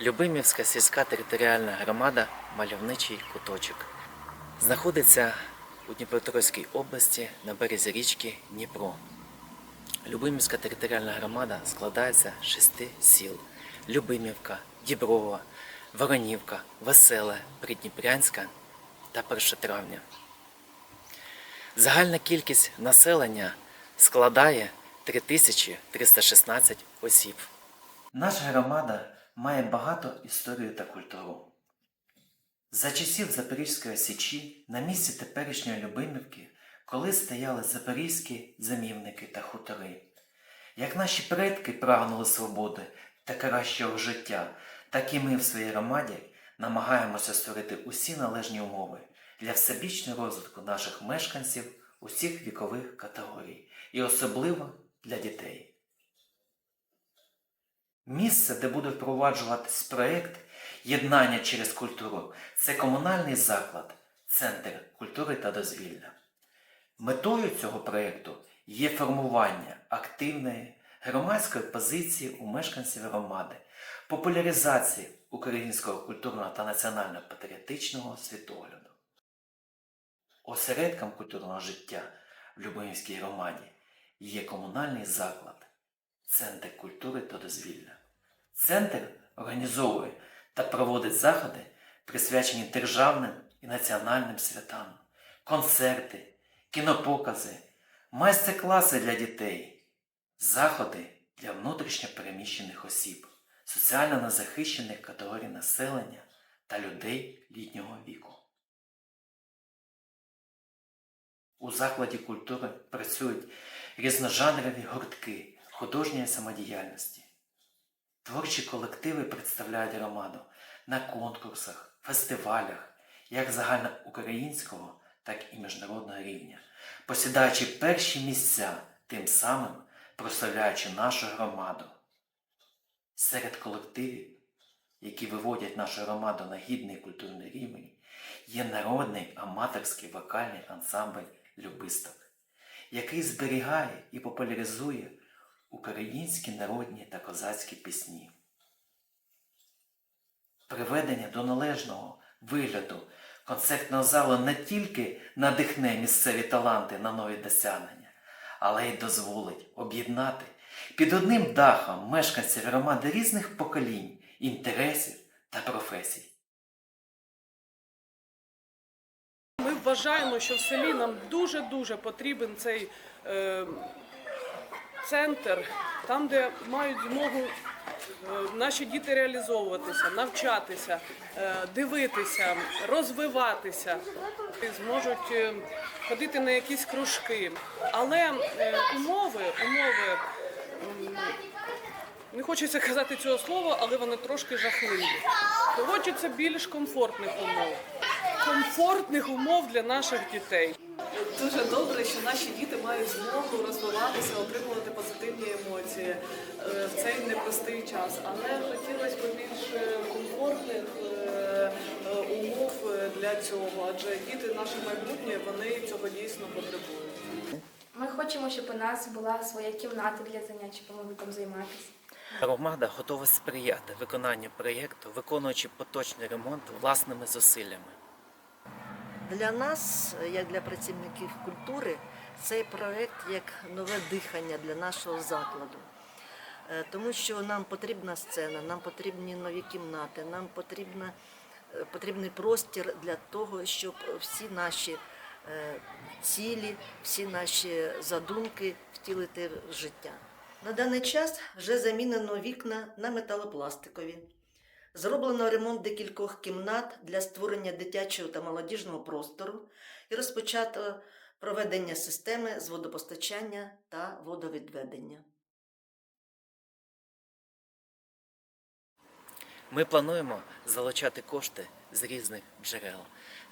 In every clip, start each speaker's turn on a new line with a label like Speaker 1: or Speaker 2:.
Speaker 1: Любимівська сільська територіальна громада Мальовничий куточок. Знаходиться у Дніпропетровській області на березі річки Дніпро. Любимівська територіальна громада складається з шести сіл: Любимівка, Діброва, Воронівка, Веселе, Придніпрянська та Першотравня. Загальна кількість населення складає 3316 осіб. Наша громада має багато історію та культуру. За часів Запорізької січі на місці теперішньої Любимівки коли стояли запорізькі замівники та хутори. Як наші предки прагнули свободи та кращого життя, так і ми в своїй громаді намагаємося створити усі належні умови для всебічного розвитку наших мешканців усіх вікових категорій і особливо для дітей. Місце, де буде впроваджуватись проєкт Єднання через культуру це комунальний заклад, Центр культури та дозвілля. Метою цього проєкту є формування активної громадської позиції у мешканців громади, популяризація українського культурного та національно-патріотичного світогляду. Осередком культурного життя в Любимівській громаді є комунальний заклад, Центр культури та дозвілля. Центр організовує та проводить заходи, присвячені державним і національним святам, концерти, кінопокази, майстер-класи для дітей, заходи для внутрішньо переміщених осіб, соціально незахищених категорій населення та людей літнього віку. У закладі культури працюють різножанрові гуртки художньої самодіяльності. Творчі колективи представляють громаду на конкурсах, фестивалях, як загальноукраїнського, так і міжнародного рівня, посідаючи перші місця, тим самим прославляючи нашу громаду. Серед колективів, які виводять нашу громаду на гідний культурний рівень, є народний аматорський вокальний ансамбль Любисток, який зберігає і популяризує українські народні та козацькі пісні. Приведення до належного вигляду концертного залу не тільки надихне місцеві таланти на нові досягнення, але й дозволить об'єднати під одним дахом мешканців громади різних поколінь, інтересів та професій.
Speaker 2: Ми вважаємо, що в селі нам дуже-дуже потрібен цей е, центр, там, де мають змогу е, наші діти реалізовуватися, навчатися, е, дивитися, розвиватися, зможуть е, ходити на якісь кружки. Але умови, умови. Не хочеться казати цього слова, але вони трошки жахливі. Хочеться більш комфортних умов, комфортних умов для наших дітей.
Speaker 3: Дуже добре, що наші діти мають змогу розвиватися, отримувати позитивні емоції е, в цей непростий час. Але хотілося б більш е, комфортних е, умов для цього, адже діти наше майбутнє, вони цього дійсно потребують.
Speaker 4: Ми хочемо, щоб у нас була своя кімната для занять, щоб ми могли там займатися.
Speaker 1: Громада готова сприяти виконанню проєкту, виконуючи поточний ремонт власними зусиллями.
Speaker 5: Для нас, як для працівників культури, цей проект як нове дихання для нашого закладу. Е, Тому що нам потрібна сцена, нам потрібні нові кімнати, нам потрібна, е, потрібний простір для того, щоб всі наші е, цілі, всі наші задумки втілити в життя. На даний час вже замінено вікна на металопластикові. Зроблено ремонт декількох кімнат для створення дитячого та молодіжного простору і розпочато проведення системи з водопостачання та водовідведення.
Speaker 1: Ми плануємо залучати кошти з різних джерел,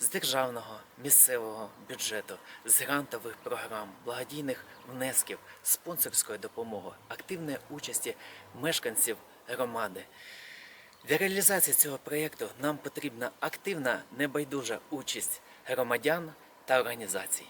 Speaker 1: з державного, місцевого бюджету, з грантових програм, благодійних внесків, спонсорської допомоги, активної участі мешканців громади. Для реалізації цього проєкту нам потрібна активна небайдужа участь громадян та організацій.